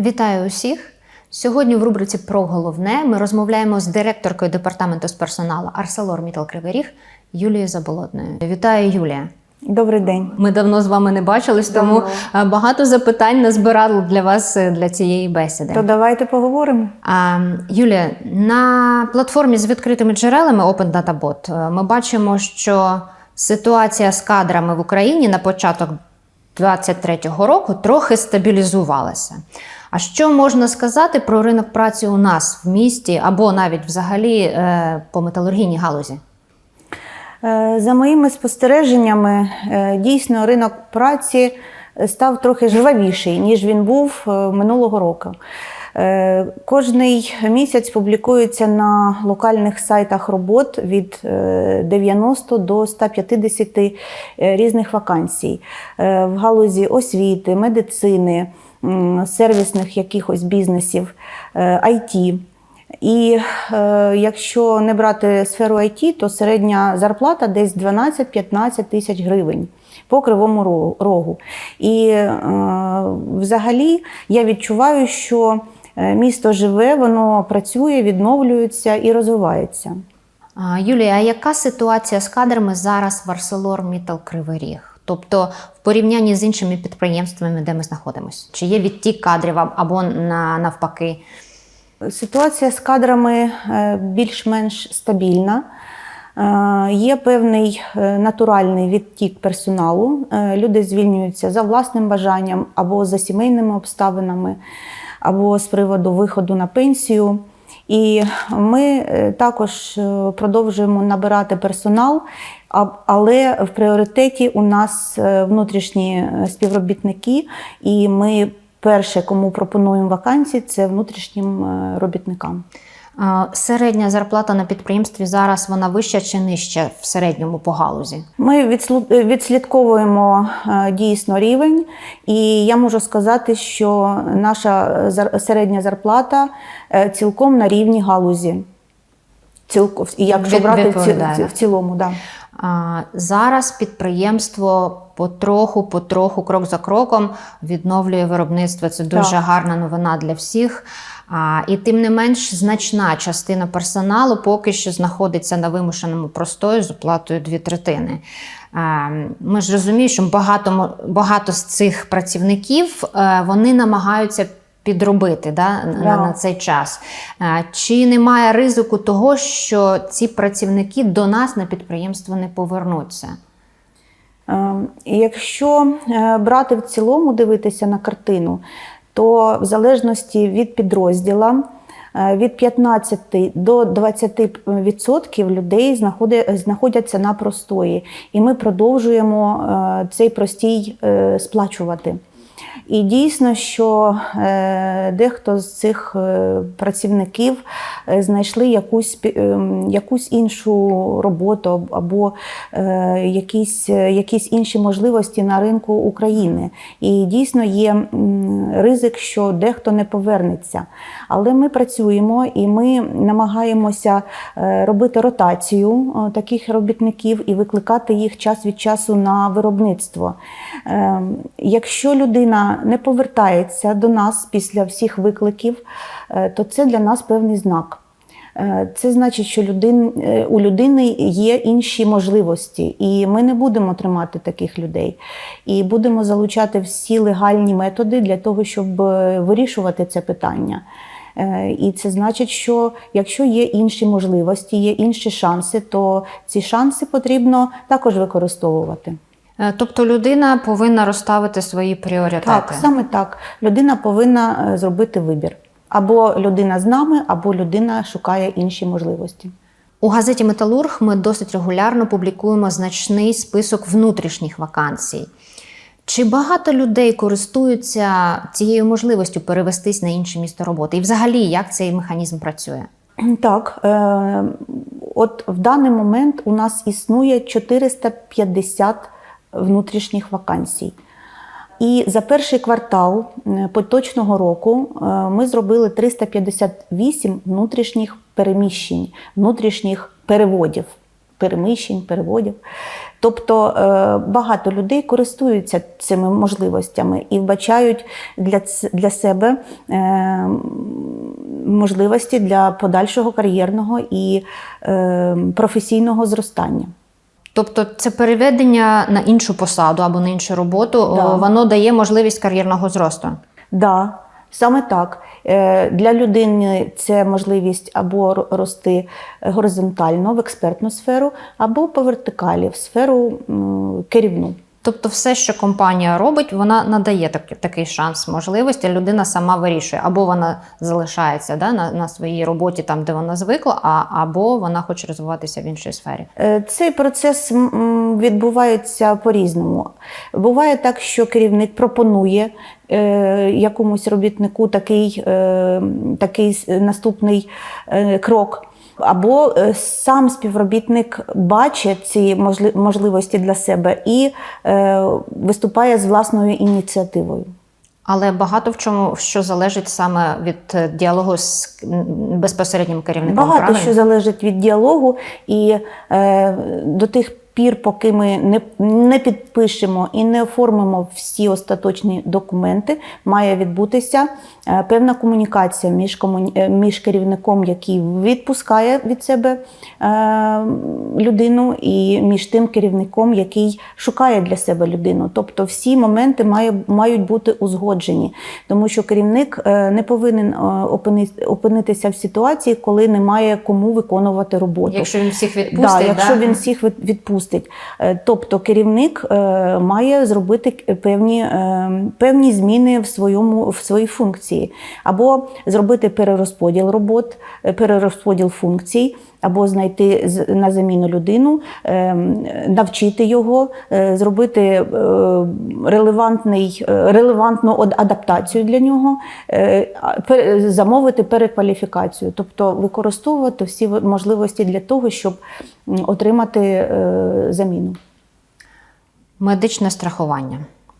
Вітаю усіх! Сьогодні в рубриці про головне ми розмовляємо з директоркою департаменту з персоналу ArcelorMittal Кривий Ріг Юлією Заболотною. Вітаю, Юлія! Добрий день. Ми давно з вами не бачились, тому Давно. е, багато запитань назбирали для вас е, для цієї бесіди. То давайте поговоримо. А, Юлія, на платформі з відкритими джерелами Open Data Bot е, ми бачимо, що ситуація з кадрами в Україні на початок 2023 року трохи стабілізувалася. А що можна сказати про ринок праці у нас в місті або навіть взагалі е, по металургійній галузі? Е, За моїми спостереженнями, е, дійсно ринок праці став трохи жвавіший, ніж він був минулого року. Кожний місяць публікується на локальних сайтах робот від е, 90 до 150 е, різних вакансій в галузі освіти, медицини, сервісних якихось бізнесів, е, IT. І е, якщо не брати сферу IT, то середня зарплата десь 12-15 тисяч гривень по кривому рогу. І е, взагалі я відчуваю, що е, місто живе, воно працює, відновлюється і розвивається. Юлія, а яка ситуація з кадрами зараз в ArcelorMittal Кривий Ріг? Тобто в порівнянні з іншими підприємствами, де ми знаходимося? Чи є відтік кадрів або навпаки? Ситуація з кадрами е, більш-менш стабільна. Е, Є певний е, натуральний відтік персоналу. Люди звільнюються за власним бажанням або за сімейними обставинами, або з приводу виходу на пенсію. І ми е, також е, продовжуємо набирати персонал, але в пріоритеті у нас е, внутрішні співробітники, і ми перше, кому пропонуємо вакансії, це внутрішнім робітникам. Середня зарплата на підприємстві зараз вона вища чи нижча в середньому по галузі? Ми відслідковуємо е, дійсно рівень, і я можу сказати, що наша середня зарплата е, цілком на рівні галузі. Цілком, якщо брати в, в цілому, да. А, Зараз підприємство потроху, потроху, крок за кроком відновлює виробництво. Це дуже Так. гарна новина для всіх. А, І тим не менш, значна частина персоналу поки що знаходиться на вимушеному простої з оплатою дві третини. А, Ми ж розуміємо, що багато, багато з цих працівників е, вони намагаються підробити да, на, на цей час. Чи немає ризику того, що ці працівники до нас на підприємство не повернуться? Е, Якщо е, брати в цілому, дивитися на картину, то в залежності від підрозділа е, від 15 до 20% людей знаходяться на простої, і ми продовжуємо е, цей простій е, сплачувати. І дійсно, що е, дехто з цих е, працівників е, знайшли якусь, ем, якусь іншу роботу або якісь, якісь інші можливості на ринку України. І дійсно є ризик, що дехто не повернеться. Але ми працюємо і ми намагаємося робити ротацію таких робітників і викликати їх час від часу на виробництво. Е, Якщо людина не повертається до нас після всіх викликів, е, то це для нас певний знак. Е, Це значить, що людин, е, у людини є інші можливості, і ми не будемо тримати таких людей. І будемо залучати всі легальні методи для того, щоб вирішувати це питання. І це значить, що якщо є інші можливості, є інші шанси, то ці шанси потрібно також використовувати. Е, Тобто людина повинна розставити свої пріоритети. Так, саме так. Людина повинна е, зробити вибір. Або людина з нами, або людина шукає інші можливості. У газеті Металург ми досить регулярно публікуємо значний список внутрішніх вакансій. Чи багато людей користуються цією можливістю перевестись на інше місто роботи? І взагалі, як цей механізм працює? Так, е, от в даний момент у нас існує 450 внутрішніх вакансій. І за перший квартал е, поточного року е, ми зробили 358 внутрішніх переміщень, внутрішніх переводів. переміщень, переводів. Тобто е, багато людей користуються цими можливостями і вбачають для, для себе можливості для подальшого кар'єрного і професійного зростання. Тобто це переведення на іншу посаду або на іншу роботу, Да. воно дає можливість кар'єрного зросту. Да, саме так. Е, Для людини це можливість або рости горизонтально в експертну сферу, або по вертикалі в сферу керівну. Тобто, все, що компанія робить, вона надає так, такий шанс, можливості. Людина сама вирішує, або вона залишається да, на, на своїй роботі, там де вона звикла, а, або вона хоче розвиватися в іншій сфері. Е, Цей процес відбувається по-різному. Буває так, що керівник пропонує е, якомусь робітнику такий, е, такий наступний е, крок. Або е, сам співробітник бачить ці можливості для себе і е, виступає з власною ініціативою. Але багато в чому що залежить саме від е, діалогу з безпосереднім керівником. Багато правильно? що залежить від діалогу, і е, до тих пір, поки ми не, не підпишемо і не оформимо всі остаточні документи, має відбутися певна комунікація між, комуні... е, між керівником, який відпускає від себе е, людину, і між тим керівником, який шукає для себе людину. Тобто всі моменти має, мають бути узгоджені, тому що керівник е, не повинен е, опини- опинитися в ситуації, коли немає кому виконувати роботу. Якщо він всіх відпустить, Да, якщо да? він всіх відпустить. Е, Тобто керівник е, має зробити певні, е, певні зміни в, своєму, в своїй функції, або зробити перерозподіл робот, е, перерозподіл функцій, або знайти на заміну людину, е, навчити його, е, зробити е, релевантний, релевантну адаптацію для нього, замовити перекваліфікацію, тобто використовувати всі можливості для того, щоб отримати заміну. Медичне страхування.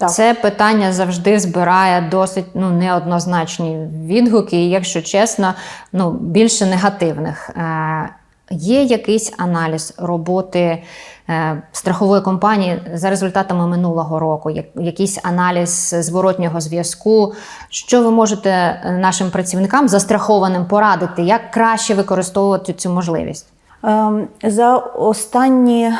Так. Це питання завжди збирає досить ну, неоднозначні відгуки, і, якщо чесно, ну, більше негативних. Е, є якийсь аналіз роботи е, страхової компанії за результатами минулого року, як, якийсь аналіз зворотнього зв'язку. Що ви можете е, нашим працівникам застрахованим порадити, як краще використовувати цю можливість? Ем, За останні е,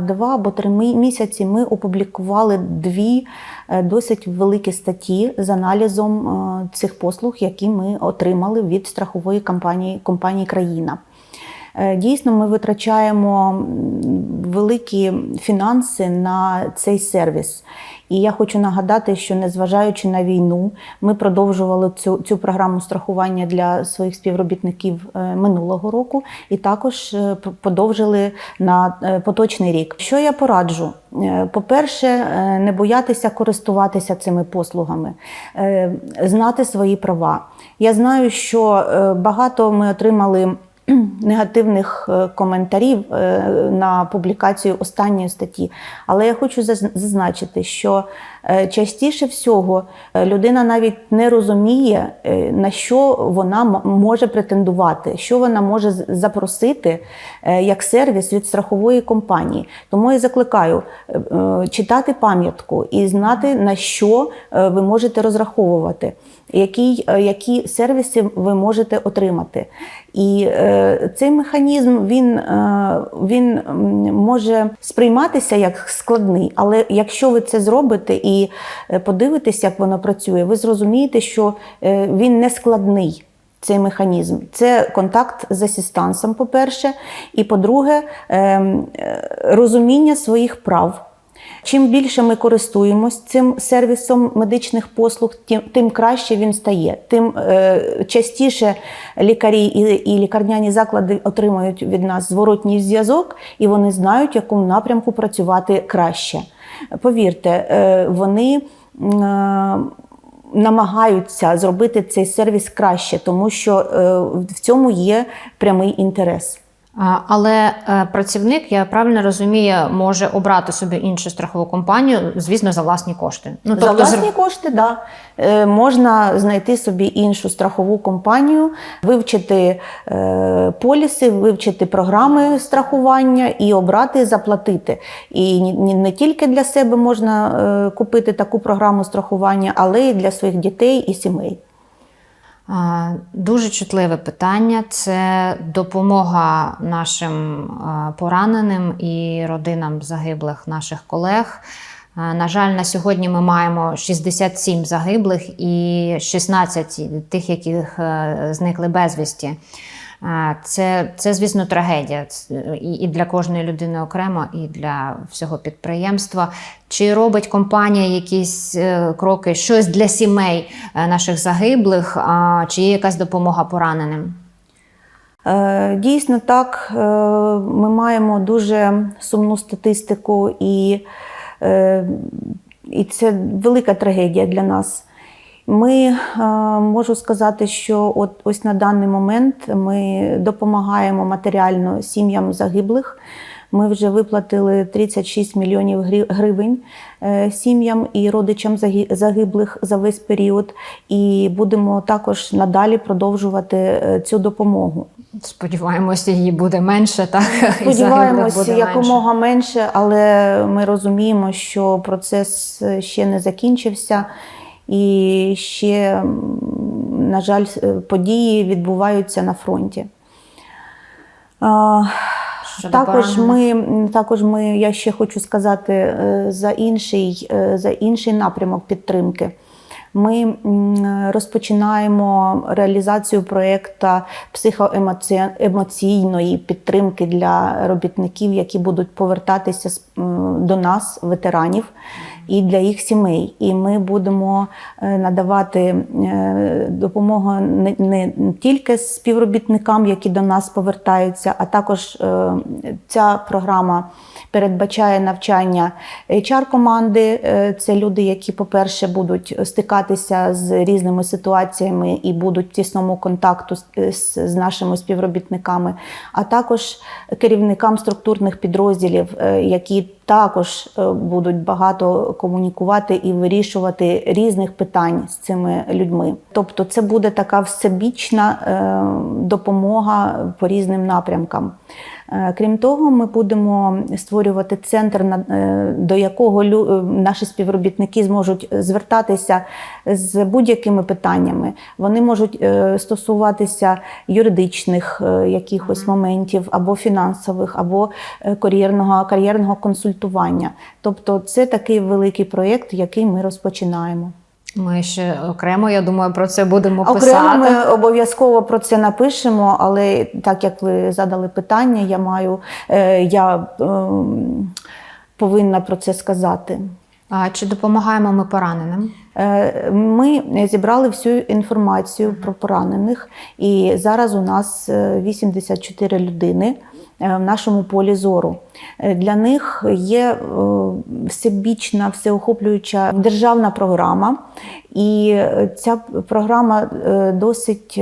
два або три місяці ми опублікували дві е, досить великі статті з аналізом е, цих послуг, які ми отримали від страхової компанії, компанії Країна. Дійсно, ми витрачаємо великі фінанси на цей сервіс. І я хочу нагадати, що незважаючи на війну, ми продовжували цю, цю програму страхування для своїх співробітників е, минулого року і також е, подовжили на е, поточний рік. Що я пораджу? По-перше, не боятися користуватися цими послугами, знати свої права. Я знаю, що багато ми отримали негативних е, коментарів е, на публікацію останньої статті. Але я хочу заз- зазначити, що частіше всього е, людина навіть не розуміє, е, на що вона може претендувати, що вона може запросити е, як сервіс від страхової компанії. Тому я закликаю е, е, читати пам'ятку і знати, на що е, ви можете розраховувати, які, е, які сервіси ви можете отримати. І е, цей механізм він, е, він може сприйматися як складний, але якщо ви це зробите і е, подивитесь, як воно працює, ви зрозумієте, що е, він не складний. Цей механізм це контакт з асістансом, по-перше, і по-друге, ем, е, розуміння своїх прав. Чим більше ми користуємось цим сервісом медичних послуг, тим, тим краще він стає. Тим е, частіше лікарі і, і лікарняні заклади отримують від нас зворотній зв'язок, і вони знають, в якому напрямку працювати краще. Повірте, е, вони. е, Намагаються зробити цей сервіс краще, тому що е, в цьому є прямий інтерес. Але е, працівник, я правильно розумію, може обрати собі іншу страхову компанію, звісно, за власні кошти. Ну, За власні кошти, да. Е, можна знайти собі іншу страхову компанію, вивчити е, поліси, вивчити програми страхування і обрати, заплатити. І не тільки для себе можна купити таку програму страхування, але й для своїх дітей і сімей. Дуже чутливе питання це допомога нашим пораненим і родинам загиблих наших колег. На жаль, на сьогодні ми маємо 67 загиблих і 16 тих, яких е, зникли безвісті. Це, це, звісно, трагедія і для кожної людини окремо, і для всього підприємства. Чи робить компанія якісь е, кроки, щось для сімей е, наших загиблих, чи є якась допомога пораненим? Е, Дійсно, так, ми маємо дуже сумну статистику, і, і це велика трагедія для нас. Ми е, можу сказати, що от ось на даний момент ми допомагаємо матеріально сім'ям загиблих. Ми вже виплатили 36 мільйонів гривень е, сім'ям і родичам загиблих за весь період, і будемо також надалі продовжувати е, цю допомогу. Сподіваємося, її буде менше, так? Сподіваємось, якомога менше, але ми розуміємо, що процес ще не закінчився, і ще, на жаль, е, події відбуваються на фронті. Щодо Також ми, також ми, я ще хочу сказати е, за інший, е, за інший напрямок підтримки. Ми розпочинаємо реалізацію проєкту психоемоційної підтримки для робітників, які будуть повертатися до нас, ветеранів, і для їх сімей. І ми будемо е, надавати е, допомогу не, тільки співробітникам, які до нас повертаються, а також е, ця програма передбачає навчання HR-команди. Е, Це люди, які, по-перше, будуть стикатися з різними ситуаціями і будуть в тісному контакту з, нашими співробітниками, а також керівникам структурних підрозділів, які також е, будуть багато комунікувати і вирішувати різних питань з цими людьми. Тобто, це буде така всебічна е, допомога по різним напрямкам. Е, Крім того, ми будемо створювати центр, е, до якого е, наші співробітники зможуть звертатися з будь-якими питаннями. Вони можуть стосуватися юридичних якихось моментів, або фінансових, або кар'єрного, кар'єрного консультування. Тобто, це такий великий проєкт, який ми розпочинаємо. Ми ще окремо, я думаю, про це будемо Окремо писати. ми обов'язково про це напишемо, але так як ви задали питання, я маю е, я ем, повинна про це сказати. А чи допомагаємо ми пораненим? Е, Ми зібрали всю інформацію про поранених, і зараз у нас е, 84 людини е, в нашому полі зору. Е, Для них є е, всебічна, всеохоплююча державна програма, і е, ця програма е, досить.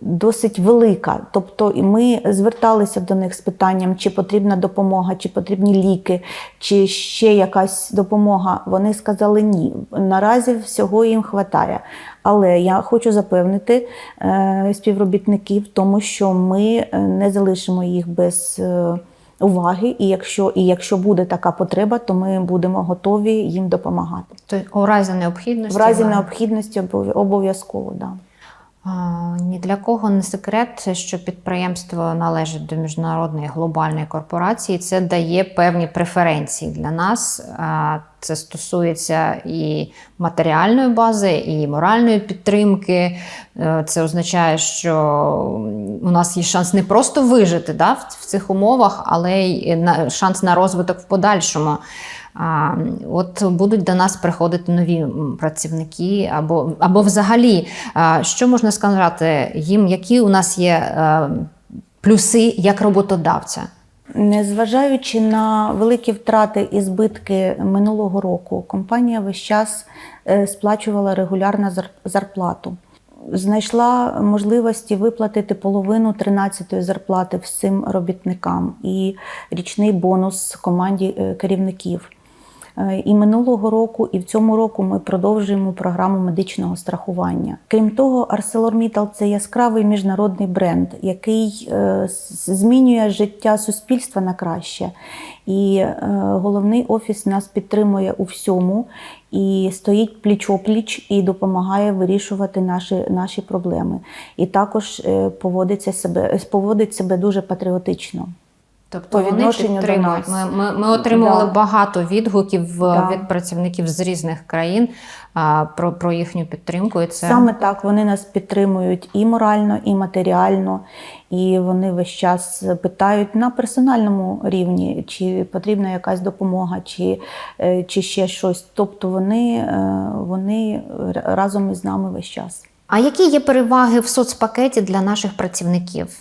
Досить велика. Тобто і ми зверталися до них з питанням, чи потрібна допомога, чи потрібні ліки, чи ще якась допомога. Вони сказали ні. Наразі всього їм вистачає. Але я хочу запевнити е, співробітників в тому, що ми е, не залишимо їх без. е, Уваги, і якщо і якщо буде така потреба, то ми будемо готові їм допомагати. Тобто, у разі необхідності В разі необхідності обов- обов'язково, да. Ні для кого не секрет, що підприємство належить до міжнародної глобальної корпорації. Це дає певні преференції для нас. Це стосується і матеріальної бази, і моральної підтримки. Е, Це означає, що у нас є шанс не просто вижити да, в цих умовах, але й на- шанс на розвиток в подальшому. От будуть до нас приходити нові працівники, або, або взагалі, що можна сказати їм, які у нас є е, плюси як роботодавця? Незважаючи на великі втрати і збитки минулого року, компанія весь час е, сплачувала регулярну зар- зарплату. знайшла можливості виплатити половину 13-ї зарплати всім робітникам і річний бонус команді е, керівників. І минулого року, і в цьому року ми продовжуємо програму медичного страхування. Крім того, ArcelorMittal – це яскравий міжнародний бренд, який е, змінює життя суспільства на краще. І е, головний офіс нас підтримує у всьому і стоїть пліч-опліч і допомагає вирішувати наші, наші проблеми. І також е, поводиться себе, поводить себе дуже патріотично. Тобто По вони підтримують. Ми, ми, ми отримували Да. багато відгуків е, Да. від працівників з різних країн а, про, про їхню підтримку. І це Саме так вони нас підтримують і морально, і матеріально, і вони весь час питають на персональному рівні, чи потрібна якась допомога, чи, е, чи ще щось. Тобто вони, е, вони разом із нами весь час. А які є переваги в соцпакеті для наших працівників?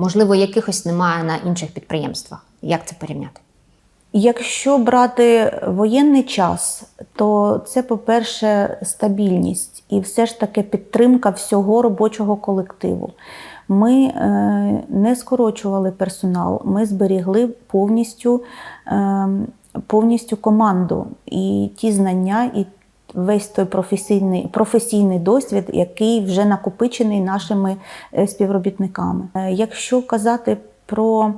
Можливо, якихось немає на інших підприємствах. Як це порівняти? Якщо брати воєнний час, то це, по-перше, стабільність і все ж таки підтримка всього робочого колективу. Ми е, не скорочували персонал, ми зберігли повністю, е, повністю команду і ті знання, і весь той професійний, професійний досвід, який вже накопичений нашими е, співробітниками. Е, Якщо казати про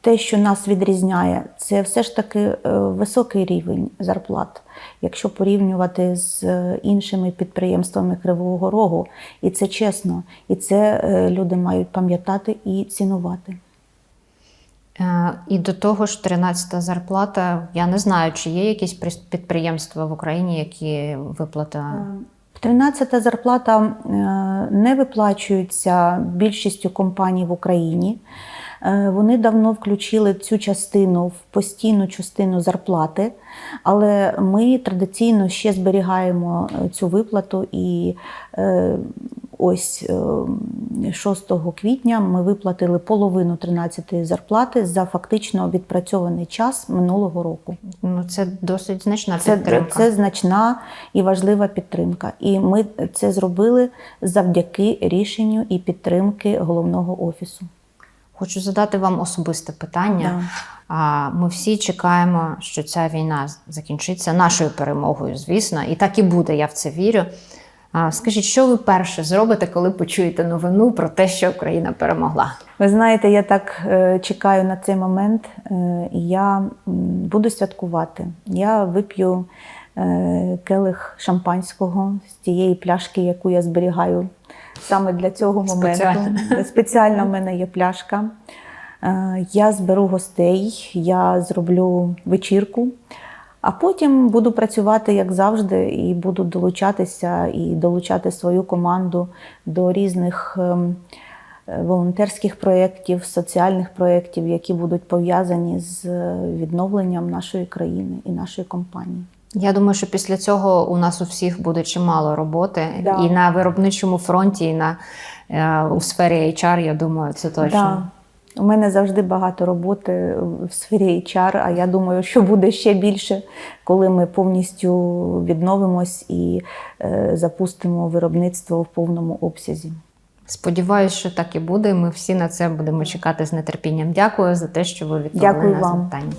те, що нас відрізняє, це все ж таки е, високий рівень зарплат, якщо порівнювати з іншими підприємствами Кривого Рогу. І це чесно, і це люди мають пам'ятати і цінувати. Е, І до того ж, 13-та зарплата. Я не знаю, чи є якісь підприємства в Україні, які виплата. 13-та зарплата е, не виплачується більшістю компаній в Україні. Е, Вони давно включили цю частину в постійну частину зарплати, але ми традиційно ще зберігаємо е, цю виплату. І е, ось е, 6 квітня ми виплатили половину 13-ї зарплати за фактично відпрацьований час минулого року. Ну, це досить значна Це, підтримка. це значна і важлива підтримка. І ми це зробили завдяки рішенню і підтримки головного офісу. Хочу задати вам особисте питання. Да. Ми всі чекаємо, що ця війна закінчиться нашою перемогою, звісно, і так і буде. Я в це вірю. Скажіть, що ви перше зробите, коли почуєте новину про те, що Україна перемогла? Ви знаєте, я так е, чекаю на цей момент. Е, я буду святкувати. Я вип'ю е, келих шампанського з тієї пляшки, яку я зберігаю саме для цього моменту. Спеціально. Спеціально в мене є пляшка. Я зберу гостей, я зроблю вечірку. А потім буду працювати як завжди, і буду долучатися і долучати свою команду до різних ем, е, волонтерських проєктів, соціальних проєктів, які будуть пов'язані з е, відновленням нашої країни і нашої компанії. Я думаю, що після цього у нас у всіх буде чимало роботи Да. і на виробничому фронті, і на е, у сфері HR, Я думаю, це точно. Да. У мене завжди багато роботи в сфері HR, а я думаю, що буде ще більше, коли ми повністю відновимось і е, запустимо виробництво в повному обсязі. Сподіваюсь, що так і буде. Ми всі на це будемо чекати з нетерпінням. Дякую за те, що ви відповіли Дякую на вам. запитання.